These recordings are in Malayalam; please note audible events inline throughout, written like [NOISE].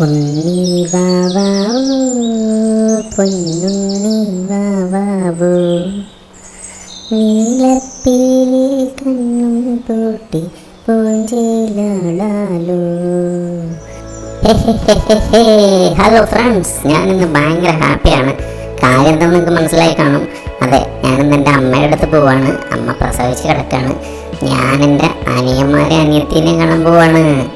ഉണ്ണി കണ്ണും പൂട്ടി ഹലോ ഫ്രണ്ട്സ് ഞാൻ ഇന്ന് ഭയങ്കര ഹാപ്പിയാണ്. കാര്യം എന്താണെന്ന് നിങ്ങൾക്ക് മനസ്സിലായി കാണും. അതെ ഞാനിന്ന് എന്റെ അമ്മയുടെ അടുത്ത് പോവാണ്. അമ്മ പ്രസവിച്ച് കിടക്കാണ്. ഞാൻ എന്റെ അനിയന്മാരെ അനിയത്തിനെ കാണാൻ പോവാണ്.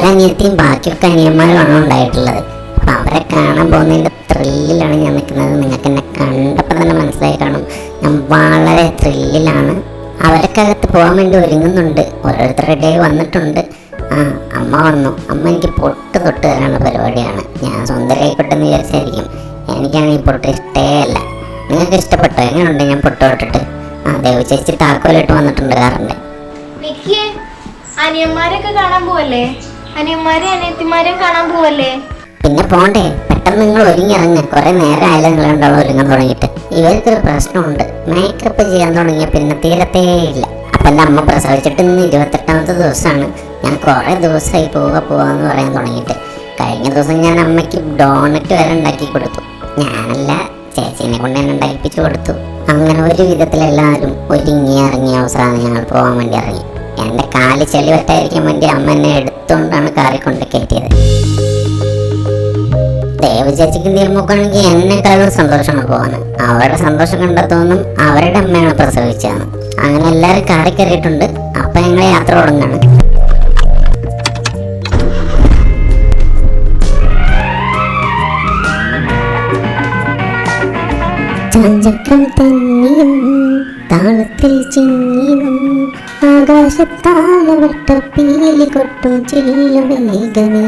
ഒരനിയത്തിയും ബാക്കിയൊക്കെ അനിയന്മാരുമാണ് ഉണ്ടായിട്ടുള്ളത്. അപ്പം അവരെ കാണാൻ പോകുന്നതിന്റെ ത്രില്ലിലാണ് ഞാൻ നിൽക്കുന്നത്. നിങ്ങൾക്ക് എന്നെ കണ്ടപ്പോൾ തന്നെ മനസ്സിലായി. കാണും ഞാൻ വളരെ ത്രില്ലിലാണ് അവരൊക്കെ അകത്ത് പോകാൻ വേണ്ടി ഒരുങ്ങുന്നുണ്ട്. ഓരോരുത്തരുടെ വന്നിട്ടുണ്ട്. ആ അമ്മ വന്നു. അമ്മ എനിക്ക് പൊട്ട് തൊട്ട് തരാനുള്ള പരിപാടിയാണ്. ഞാൻ സ്വന്തം എന്ന് വിചാരിച്ചായിരിക്കും. എനിക്കാണെങ്കിൽ പൊട്ട് ഇഷ്ടേ അല്ല നിങ്ങൾക്ക് ഇഷ്ടപ്പെട്ടോ? എങ്ങനെയുണ്ട്? ഞാൻ പൊട്ട് തൊട്ടിട്ട്. ആ ദൈവ ചേച്ചി താക്കോലിട്ട് വന്നിട്ടുണ്ട് കാറിന്റെ അനിയന്മാരൊക്കെ കാണാൻ പോവല്ലേ? അനിയന്മാരെ അനിയത്തിമാരെയും കാണാൻ പോവല്ലേ? പിന്നെ പോണ്ടേ. പെട്ടെന്ന് നിങ്ങൾ ഒരുങ്ങിറങ്ങ് കുറെ നേരം ആയാലും നിങ്ങൾ രണ്ടാളും ഒരുങ്ങാൻ തുടങ്ങിയിട്ട്. ഇവർക്കൊരു പ്രശ്നമുണ്ട്. മേക്കപ്പ് ചെയ്യാൻ തുടങ്ങിയ പിന്നെ തീരത്തേ ഇല്ല. അപ്പം എന്റെ അമ്മ പ്രസവിച്ചിട്ട് ഇന്ന് ഇരുപത്തെട്ടാമത്തെ ദിവസമാണ്. ഞാൻ കുറേ ദിവസമായി പോവുക പോവാന്ന് പറയാൻ തുടങ്ങിയിട്ട്. കഴിഞ്ഞ ദിവസം ഞാൻ അമ്മയ്ക്ക് ഡോണറ്റ് വരെ ഉണ്ടാക്കി കൊടുത്തു. ഞാനല്ല ചേച്ചീനെ കൊണ്ട് തന്നെ ഉണ്ടാക്കിപ്പിച്ചു കൊടുത്തു. അങ്ങനെ ഒരു വിധത്തിലെല്ലാവരും ഒരുങ്ങി ഇറങ്ങിയ അവസാനം ഞങ്ങൾ പോകാൻ വേണ്ടി ഇറങ്ങി. എന്റെ കാൽ ചെളി വെട്ടായിരിക്കാൻ വേണ്ടി അമ്മ എന്നെ എടുത്തുകൊണ്ടാണ് കാറിൽ കൊണ്ട് കയറ്റിയത്. ദേവ് ചേച്ചിക്ക് നോക്കുകയാണെങ്കിൽ എന്നെക്കാളും സന്തോഷമാണ് പോകാൻ അവരുടെ സന്തോഷം കണ്ടെത്തുമെന്നും അവരുടെ അമ്മയാണ് പ്രസവിച്ചതെന്ന്. അങ്ങനെ എല്ലാവരും കാറി കയറിയിട്ടുണ്ട്. അപ്പൊ ഞങ്ങൾ യാത്ര തുടങ്ങാണ്. ചഞ്ചക്കം തന്നെയും താളത്തിൽ ചിന്നിയും ആകാശത്താലവട്ട പീലി കൊട്ടും ചില്ലു വേഗമേ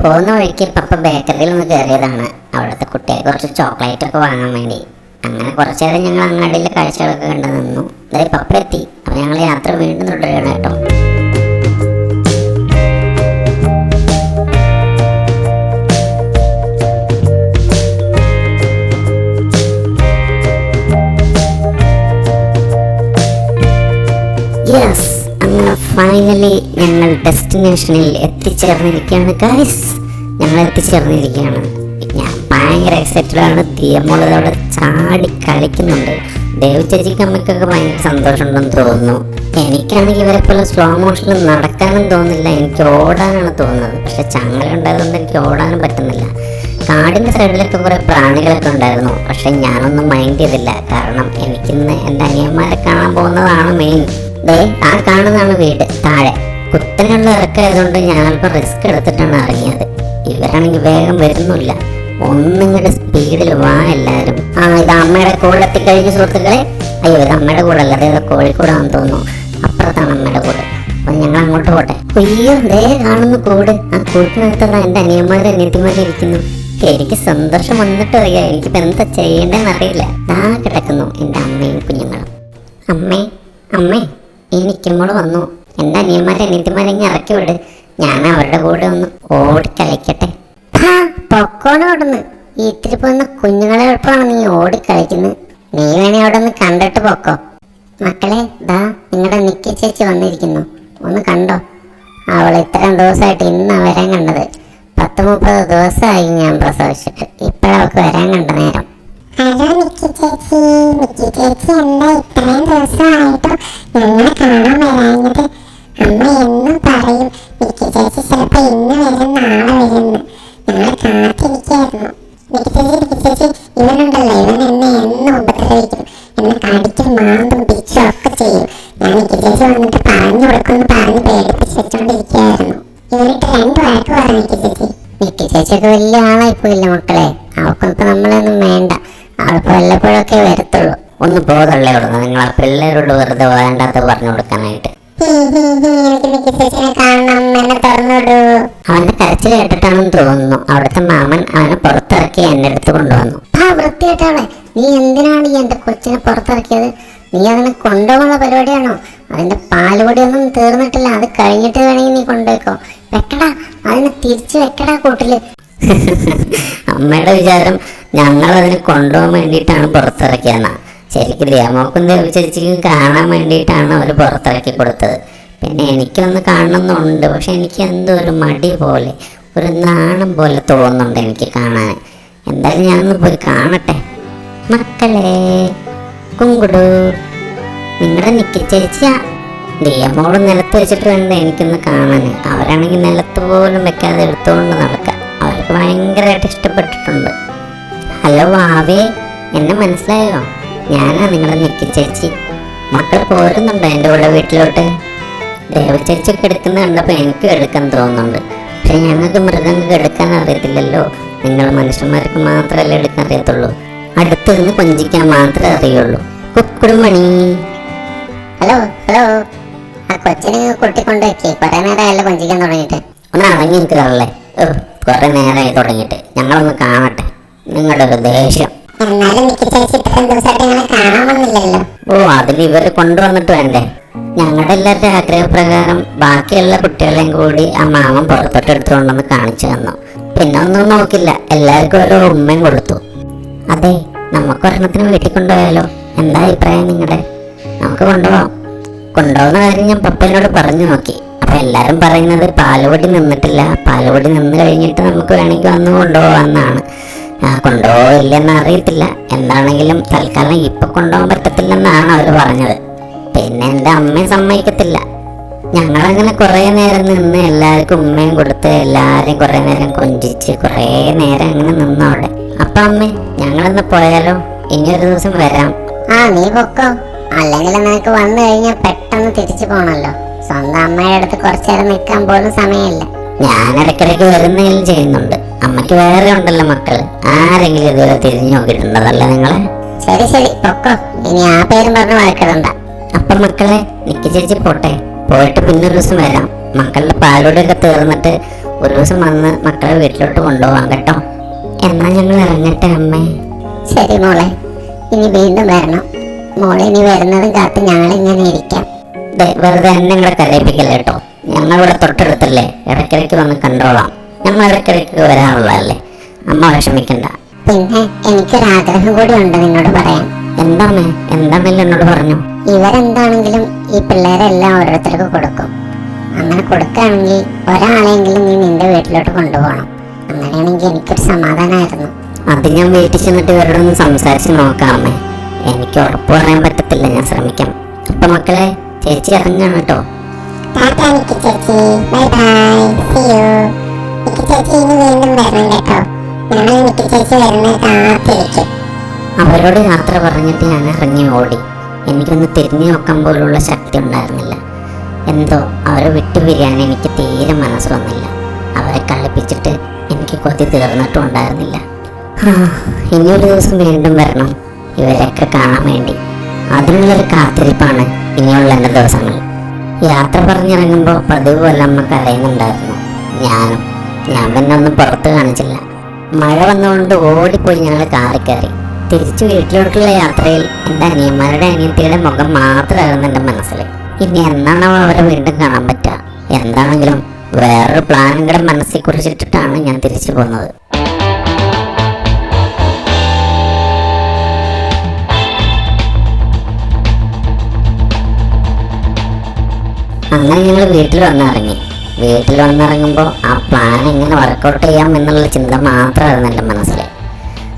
പോകുന്ന വഴിക്ക് പപ്പ ബേക്കറിയിൽ ഒന്ന് കയറിയതാണ് അവിടുത്തെ കുട്ടികൾക്ക് കുറച്ച് ചോക്ലേറ്റ് ഒക്കെ വാങ്ങാൻ വേണ്ടി അങ്ങനെ കുറച്ചു നേരം ഞങ്ങൾ അങ്ങാടിയിലെ കാഴ്ചകളൊക്കെ കണ്ടു നിന്നു അതായത് പപ്പ എത്തി അപ്പൊ ഞങ്ങൾ യാത്ര വീണ്ടും തുടരുകയാണ് കേട്ടോ യെസ് ഫൈനലി ഞങ്ങൾ ഡെസ്റ്റിനേഷനിൽ എത്തിച്ചേർന്നിരിക്കുകയാണ്. ഗൈസ് ഞങ്ങൾ എത്തിച്ചേർന്നിരിക്കുകയാണ്. ഞാൻ ഭയങ്കര എക്സൈറ്റഡ് ആണ്. തീയമോളതോടെ ചാടി കളിക്കുന്നുണ്ട്. ദേവ് ചേച്ചിക്ക് അമ്മയ്ക്കൊക്കെ ഭയങ്കര സന്തോഷമുണ്ടെന്ന് തോന്നുന്നു. എനിക്കാണെങ്കിൽ ഇവരെ പോലെ സ്ലോ മോഷനിൽ നടക്കാനും തോന്നുന്നില്ല. എനിക്ക് ഓടാനാണ് തോന്നുന്നത്. പക്ഷെ ചങ്ങല ഉണ്ടായതുകൊണ്ട് എനിക്ക് ഓടാനും പറ്റുന്നില്ല. കാടിന്റെ സൈഡിലൊക്കെ കുറേ പ്രാണികളൊക്കെ ഉണ്ടായിരുന്നു. പക്ഷെ ഞാനൊന്നും മൈൻഡ് ചെയ്തില്ല. കാരണം എനിക്കിന്ന് എന്റെ അനിയന്മാരെ കാണാൻ പോകുന്നതാണ് മെയിൻ ദേ ആ കാണുന്നതാണ് വീട്. താഴെ. കുത്തനുള്ള ഇറക്കായതുകൊണ്ട് ഞാനിപ്പോൾ റിസ്ക് എടുത്തിട്ടാണ് ഇറങ്ങിയത്. ഇവരാണെങ്കിൽ വേഗം വരുന്നില്ല. ഒന്നിങ്ങോട്ട് സ്പീഡിൽ വാ എല്ലാവരും. ആ ഇത് അമ്മയുടെ കൂടെ എത്തിക്കഴിഞ്ഞ സുഹൃത്തുക്കളെ. അയ്യോ ഇത് അമ്മയുടെ കൂടെ അല്ല അതായത് കോഴിക്കോടാണെന്ന് തോന്നുന്നു. അപ്പുറത്താണ് അമ്മയുടെ കൂടെ. അപ്പം ഞങ്ങൾ അങ്ങോട്ട് പോട്ടെ. അയ്യോ ദേ കാണുന്നു കൂട്. ആ കൂട്ടിനകത്തുള്ള എന്റെ അനിയന്മാരും അനിയത്തിമാരും ഇരിക്കുന്നു. എനിക്ക് സന്തോഷം വന്നിട്ട് അറിയാം. എനിക്കിപ്പോൾ എന്താ ചെയ്യേണ്ടതെന്ന് അറിയില്ല. ദാ കിടക്കുന്നു എന്റെ അമ്മയും കുഞ്ഞുങ്ങളും. അമ്മേ അമ്മേ. എനിക്കുമ്പോൾ വന്നു. എന്താ അനിയന്മാരെ? അനിയത്തിമാരെ ഇങ്ങനെ ഇറക്കി വിട്. ഞാൻ അവരുടെ കൂടെ ഒന്ന് ഓടിക്കളിക്കട്ടെ പൊക്കോണ് ഓടുന്നു ഈ ഇത്തിരി പോകുന്ന കുഞ്ഞുങ്ങളെ എളുപ്പമാണ് നീ ഓടിക്കളിക്കുന്നത് നീ വേണേ അവിടെ ഒന്ന് കണ്ടിട്ട് പൊക്കോ. മക്കളെ ദാ നിങ്ങളുടെ നിക്കി ചേച്ചി വന്നിരിക്കുന്നു. ഒന്ന് കണ്ടോ? അവൾ ഇത്രയും ദിവസമായിട്ട് ഇന്ന് വരാൻ കണ്ടത്. പത്ത് മുപ്പത് ദിവസമായി ഞാൻ പ്രസവിച്ചിട്ട്. ഇപ്പോഴവൾക്ക് വരാൻ കണ്ട നേരം. ഹലോ നിക്കി ചേച്ചി. നിക്കി ചേച്ചി എന്താ ഇത്രയും ദിവസമായിട്ടും? ഞങ്ങളെ കാണാൻ വരാഞ്ഞത് അമ്മ എന്നും പറയും എനിക്ക് ചേച്ചി ചിലപ്പോൾ ഇന്ന് വരും നാളെ വരുന്ന് ഞങ്ങൾ കാത്തിരിക്കായിരുന്നു നിക്കി ചേച്ചി നിക്കി ചേച്ചി ഇവനുണ്ടല്ലോ ഇവൻ എന്നെ എന്നും ഉപദ്രവിക്കും എന്നെ കടിക്കും മാന്തും പിടിച്ചും ഒക്കെ ചെയ്യും. ഞാൻ ചേച്ചി വന്നിട്ട് പറഞ്ഞു കൊടുക്കുമെന്ന് പറഞ്ഞ് പേടിപ്പിച്ച് വെച്ചോണ്ടിരിക്കുകയായിരുന്നു. ഇവനിട്ട് രണ്ട് വഴക്ക് പറഞ്ഞു നിക്കി ചേച്ചി മിക്ക ചേച്ചിയൊക്കെ വലിയ ആളായി പോയില്ല മക്കളെ അവൾക്കൊക്കെ നമ്മളൊന്നും വേണ്ട. അവൾക്ക് വല്ലപ്പോഴൊക്കെ വരത്തുള്ളൂ. ഒന്ന് പോകല്ലേ ഉള്ളു. നിങ്ങൾ ആ പിള്ളേരോട് വെറുതെ വേണ്ടാത്ത പറഞ്ഞു കൊടുക്കാനായിട്ട്. അവന്റെ കരച്ചിൽ കേട്ടിട്ടാണെന്ന് തോന്നുന്നു. അവിടുത്തെ മാമൻ അവനെ പുറത്തിറക്കി എന്റെ അടുത്ത് കൊണ്ടുവന്നു. ആ വൃത്തിയായിട്ടവളെ നീ എന്തിനാണ് ഈ എന്റെ കൊച്ചിനെ പുറത്തിറക്കിയത്? നീ അതിനെ കൊണ്ടുപോകാനുള്ള പരിപാടിയാണോ? അതിന്റെ പാലുപൊടിയൊന്നും തീർന്നിട്ടില്ല. അത് കഴിഞ്ഞിട്ട് വേണമെങ്കിൽ നീ കൊണ്ടുപോയിക്കോ. വെക്കടാ. അതിനെ തിരിച്ചു വെക്കടാ കൂട്ടിൽ. [LAUGHS] അമ്മയുടെ വിചാരം ഞങ്ങൾ അതിനെ കൊണ്ടുപോകാൻ വേണ്ടിയിട്ടാണ് പുറത്തിറക്കിയെന്നാ ശരിക്കും ദേവമോക്കും ദേവ ചേച്ചിക്കും കാണാൻ വേണ്ടിയിട്ടാണ് അവർ പുറത്തിറക്കി കൊടുത്തത്. പിന്നെ എനിക്കൊന്ന് കാണണമെന്നുണ്ട് പക്ഷെ എനിക്ക് എന്തോ ഒരു മടി പോലെ ഒരു നാണം പോലെ തോന്നുന്നുണ്ട് എനിക്ക് കാണാൻ. എന്തായാലും ഞാനൊന്ന് പോയി കാണട്ടെ. മക്കളെ കുങ്കുടു നിങ്ങളുടെ നിക്കി ചേച്ചിയാ. ദിയമോൾ നിലത്ത് വെച്ചിട്ട് വേണ്ട എനിക്കൊന്ന് കാണാൻ അവരാണെങ്കിൽ നിലത്ത് പോലും വെക്കാതെ എടുത്തുകൊണ്ട് നടക്കുക അവർക്ക് ഭയങ്കരമായിട്ട് ഇഷ്ടപ്പെട്ടിട്ടുണ്ട്. ഹലോ വാവേ എന്നെ മനസ്സിലായോ? ഞാനാ നിങ്ങളെ നിക്കി ചേച്ചി. മക്കൾ പോരുന്നുണ്ടോ എന്റെ കൂടെ വീട്ടിലോട്ട്. ദേവ ചേച്ചിയൊക്കെ എടുക്കുന്ന കണ്ടപ്പോൾ എനിക്ക് എടുക്കാൻ തോന്നുന്നുണ്ട്. പക്ഷെ ഞങ്ങൾക്ക് മൃഗങ്ങൾക്ക് എടുക്കാൻ അറിയത്തില്ലല്ലോ. നിങ്ങൾ മനുഷ്യന്മാർക്ക് മാത്രമല്ലേ എടുക്കാൻ അറിയത്തുള്ളൂ. അടുത്തിരുന്ന് കൊഞ്ചിക്കാൻ മാത്രമേ അറിയുള്ളൂ. കുക്കുടുമണി ഹലോ ഹലോ. ആ കൊച്ചിനെ കൊട്ടിക്കൊണ്ട് വെക്കേ കുറെ നേരമായല്ലോ കൊഞ്ചിക്കാൻ തുടങ്ങിയിട്ട്. ഒന്ന് അടങ്ങി നിൽക്കാറല്ലേ കുറെ നേരമായി തുടങ്ങിയിട്ട്. ഞങ്ങളൊന്ന് കാണട്ടെ. നിങ്ങളുടെ ഒരു ദേഷ്യം. ഓ അതിന് ഇവർ കൊണ്ടുവന്നിട്ട് വേണ്ടേ? ഞങ്ങളുടെ എല്ലാവരുടെ ആഗ്രഹപ്രകാരം ബാക്കിയുള്ള കുട്ടികളെയും കൂടി ആ മാമൻ പുറത്തോട്ട് എടുത്തുകൊണ്ടെന്ന് കാണിച്ചു തന്നു. പിന്നെ ഒന്നും നോക്കില്ല. എല്ലാവർക്കും ഓരോ ഉമ്മയും കൊടുത്തു. അതെ നമുക്ക് ഒരെണ്ണത്തിന് വീട്ടിൽ കൊണ്ടുപോയാലോ? എന്താ അഭിപ്രായം നിങ്ങളുടെ? നമുക്ക് കൊണ്ടുപോകാം. കൊണ്ടുപോകുന്ന കാര്യം ഞാൻ പപ്പനോട് പറഞ്ഞു നോക്കി. അപ്പൊ എല്ലാരും പറയുന്നത് പാലുപൊടി നിന്നിട്ടില്ല. പാലുപൊടി നിന്ന് കഴിഞ്ഞിട്ട് നമുക്ക് വേണമെങ്കിൽ വന്ന് കൊണ്ടുപോകാമെന്നാണ്. ആ, കൊണ്ടുപോകില്ലെന്ന് അറിയത്തില്ല. എന്താണെങ്കിലും തൽക്കാലം ഇപ്പൊ കൊണ്ടുപോകാൻ പറ്റത്തില്ലെന്നാണ് അവർ പറഞ്ഞത്. പിന്നെ എന്റെ അമ്മയും സമ്മതിക്കത്തില്ല. ഞങ്ങളങ്ങനെ കുറേ നേരം നിന്ന് എല്ലാവർക്കും ഉമ്മയും കൊടുത്ത് എല്ലാവരെയും കുറേ നേരം കൊഞ്ചിച്ച് കുറേ നേരം അങ്ങനെ നിന്നു അവിടെ. അപ്പം അമ്മേ ഞങ്ങളൊന്ന് പോയാലോ? ഇനി ഒരു ദിവസം വരാം. ആ നീ പൊക്കോ. അല്ലെങ്കിൽ നിനക്ക് വന്നു കഴിഞ്ഞാൽ പെട്ടെന്ന് തിരിച്ചു പോണല്ലോ. സ്വന്തം അമ്മയുടെ അടുത്ത് കുറച്ചു നേരം നിൽക്കാൻ പോലും സമയമില്ല. ഞാൻ ഇടയ്ക്കിടയ്ക്ക് വരുന്നെങ്കിലും ചെയ്യുന്നുണ്ട്. അമ്മയ്ക്ക് വേറെ ഉണ്ടല്ലോ മക്കൾ ആരെങ്കിലും ഇതുവരെ തിരിഞ്ഞു നോക്കിയിട്ടുണ്ടതല്ല നിങ്ങളെ? ശരി ശരി. പൊക്കോ. ഇനി ആ പേരും പറഞ്ഞ് വഴക്കിടണ്ട. അപ്പൊ മക്കളെ നിക്ക് ചേച്ചി പോട്ടെ? പോയിട്ട് പിന്നെ ഒരു ദിവസം വരാം. മക്കളുടെ പാലോടൊക്കെ തീർന്നിട്ട് ഒരു ദിവസം വന്ന് മക്കളെ വീട്ടിലോട്ട് കൊണ്ടുപോകാം കേട്ടോ. എന്നാ ഞങ്ങൾ ഇറങ്ങട്ടെ അമ്മേ. ശരി മോളെ. ഇനി വീണ്ടും വരണം. മോളെ ഇനി വരുന്നതും കാത്ത് ഞങ്ങൾ ഇങ്ങനെ ഇരിക്കാം. ദേ, വെറുതെ എന്നെ നിങ്ങളെ കരയിപ്പിക്കല്ലേ കേട്ടോ? ഞങ്ങളിവിടെ തൊട്ടടുത്തല്ലേ? ഇടയ്ക്കിടയ്ക്ക് വന്ന് കണ്ടോളാം. നമ്മൾ ഇടയ്ക്കിടയ്ക്ക് വരാറുള്ളതല്ലേ? അമ്മ വിഷമിക്കണ്ട. പിന്നെ എനിക്കൊരാഗ്രഹം കൂടി ഉണ്ട് നിന്നോട് പറയാൻ. എന്താണ് എന്താണ് എന്നോട് പറഞ്ഞു? ഇവരെന്താണെങ്കിലും ഈ പിള്ളേരെല്ലാം ഓരോരുത്തർക്ക് കൊടുക്കും. അങ്ങനെ കൊടുക്കുകയാണെങ്കിൽ ഒരാളെങ്കിലും നീ നിന്റെ വീട്ടിലോട്ട് കൊണ്ടുപോകണം. അങ്ങനെയാണെങ്കിൽ എനിക്കൊരു സമാധാനമായിരുന്നു. അത് ഞാൻ വീട്ടിൽ ചെന്നിട്ട് ഇവരോടൊന്ന് സംസാരിച്ച് നോക്കാം എനിക്ക് ഉറപ്പ് പറയാൻ പറ്റത്തില്ല ഞാൻ ശ്രമിക്കാം. അപ്പൊ മക്കളെ ചേച്ചി ഇറങ്ങാണ് കേട്ടോ. ടാറ്റാ നിക്കി ചേച്ചി. Bye bye. See you Nikki ചേച്ചി ഇനി വീണ്ടും വരണം കേട്ടോ. ഞങ്ങൾ നിക്കി ചേച്ചി വരുന്നത് കാത്തിരിക്കും അവരോട് യാത്ര പറഞ്ഞിട്ട് ഞാൻ ഇറങ്ങി ഓടി. എനിക്കൊന്ന് തിരിഞ്ഞു നോക്കാൻ പോലുള്ള ശക്തി ഉണ്ടായിരുന്നില്ല. എന്തോ അവരെ വിട്ടുപിരിയാൻ എനിക്ക് തീരെ മനസ്സ് വന്നില്ല. അവരെ കളിപ്പിച്ചിട്ട് എനിക്ക് കൊതി തീർന്നിട്ടും ഉണ്ടായിരുന്നില്ല. ഇനിയൊരു ദിവസം വീണ്ടും വരണം. ഇവരെയൊക്കെ കാണാൻ വേണ്ടി. അതിനുള്ളൊരു കാത്തിരിപ്പാണ് ഇനിയുള്ള എന്റെ ദിവസങ്ങൾ. യാത്ര പറഞ്ഞിറങ്ങുമ്പോൾ പതിവ് പോലെ അമ്മ കരയുന്നുണ്ടായിരുന്നു ഞാനും. ഞാൻ പിന്നെ ഒന്നും പുറത്ത് കാണിച്ചില്ല. മഴ വന്നുകൊണ്ട് ഓടിപ്പോയി ഞങ്ങൾ കാറി കയറി. തിരിച്ചു വീട്ടിലോട്ടുള്ള യാത്രയിൽ എന്റെ അനിയന്മാരുടെ അനിയത്തിയുടെ മുഖം മാത്രമായിരുന്നു എന്റെ മനസ്സിൽ ഇനി എന്നാണോ അവരെ വീണ്ടും കാണാൻ പറ്റുക? എന്താണെങ്കിലും വേറൊരു പ്ലാനും കൂടെ മനസ്സിൽ കുറിച്ചിട്ടിട്ടാണ് ഞാൻ തിരിച്ചു പോകുന്നത്. അങ്ങനെ ഞങ്ങൾ വീട്ടിൽ വന്നിറങ്ങി. വീട്ടിൽ വന്നിറങ്ങുമ്പോൾ ആ പ്ലാൻ എങ്ങനെ വർക്കൗട്ട് ചെയ്യാം എന്നുള്ള ചിന്ത മാത്രമായിരുന്നു എന്റെ മനസ്സിൽ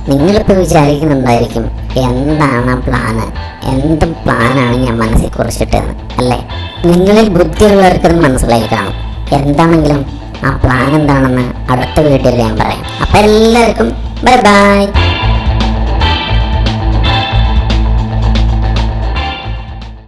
നിങ്ങളിപ്പോൾ വിചാരിക്കുന്നുണ്ടായിരിക്കും എന്താണ് ആ പ്ലാന് എന്ത് പ്ലാനാണ് ഞാൻ മനസ്സിൽ കുറിച്ചിട്ടെന്ന് അല്ലേ? നിങ്ങളിൽ ബുദ്ധിയുള്ളവർക്കത് മനസ്സിലായി കാണും. എന്താണെങ്കിലും ആ പ്ലാൻ എന്താണെന്ന് അടുത്ത വീഡിയോയിൽ ഞാൻ പറയാം. അപ്പം എല്ലാവർക്കും ബൈ ബൈ